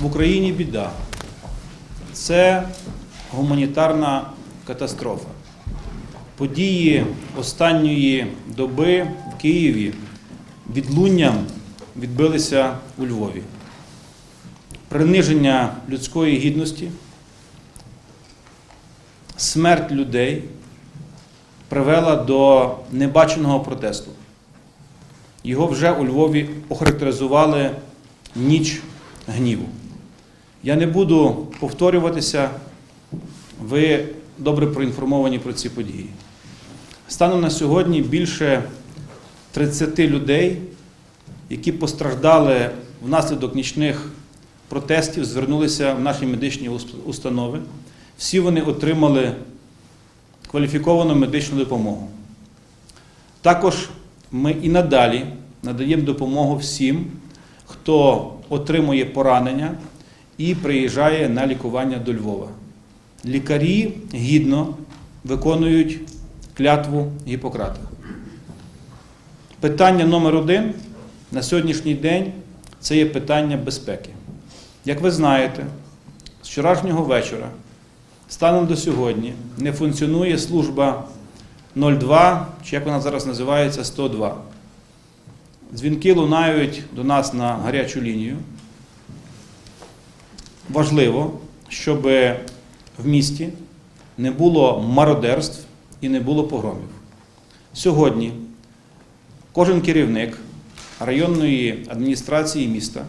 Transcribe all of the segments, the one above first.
в Україні біда. Це гуманітарна катастрофа. Події останньої доби в Києві відлунням відбилися у Львові. Приниження людської гідності, смерть людей привела до небаченого протесту. Його вже у Львові охарактеризували ніч гніву. Я не буду повторюватися, ви добре проінформовані про ці події. Станом на сьогодні більше 30 людей, які постраждали внаслідок нічних протестів, звернулися в наші медичні установи. Всі вони отримали кваліфіковану медичну допомогу. Також ми і надалі надаємо допомогу всім, хто отримує поранення і приїжджає на лікування до Львова. Лікарі гідно виконують клятву Гіппократа. Питання номер один на сьогоднішній день це є питання безпеки. Як ви знаєте, з вчорашнього вечора, станом до сьогодні, не функціонує служба 02, чи як вона зараз називається, 102. Дзвінки лунають до нас на гарячу лінію. Важливо, щоб в місті не було мародерств і не було погромів. Сьогодні кожен керівник районної адміністрації міста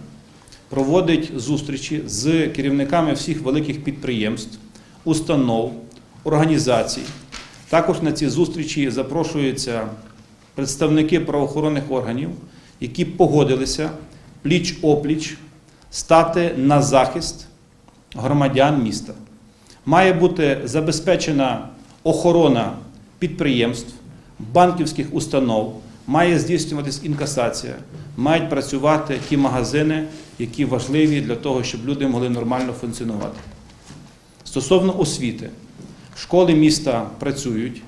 проводить зустрічі з керівниками всіх великих підприємств, установ, організацій. Також на ці зустрічі запрошуються представники правоохоронних органів, які погодилися пліч-опліч стати на захист громадян міста. Має бути забезпечена охорона підприємств, банківських установ, має здійснюватись інкасація, мають працювати ті магазини, які важливі для того, щоб люди могли нормально функціонувати. Стосовно освіти, школи міста працюють,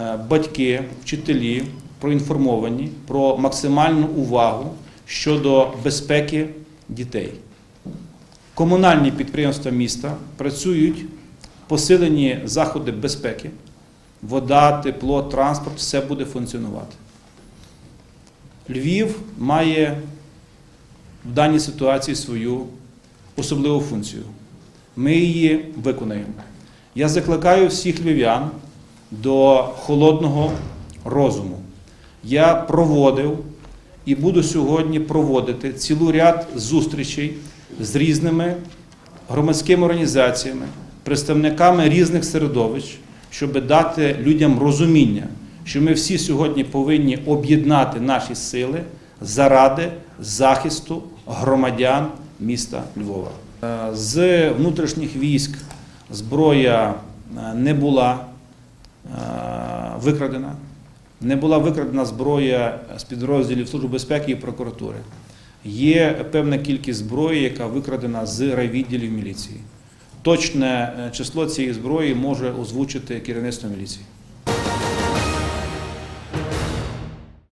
е, батьки, вчителі проінформовані про максимальну увагу щодо безпеки дітей. Комунальні підприємства міста працюють посилені заходи безпеки, вода, тепло, транспорт, все буде функціонувати. Львів має в даній ситуації свою особливу функцію. Ми її виконаємо. Я закликаю всіх львів'ян до холодного розуму. Я проводив і буду сьогодні проводити цілу ряд зустрічей з різними громадськими організаціями, представниками різних середовищ, щоб дати людям розуміння, що ми всі сьогодні повинні об'єднати наші сили заради захисту громадян міста Львова. Е, З внутрішніх військ зброя е, не була е, викрадена. Не була викрадена зброя з підрозділів Служби безпеки і прокуратури. Є певна кількість зброї, яка викрадена з райвідділів міліції. Точне е, число цієї зброї може озвучити керівництво міліції.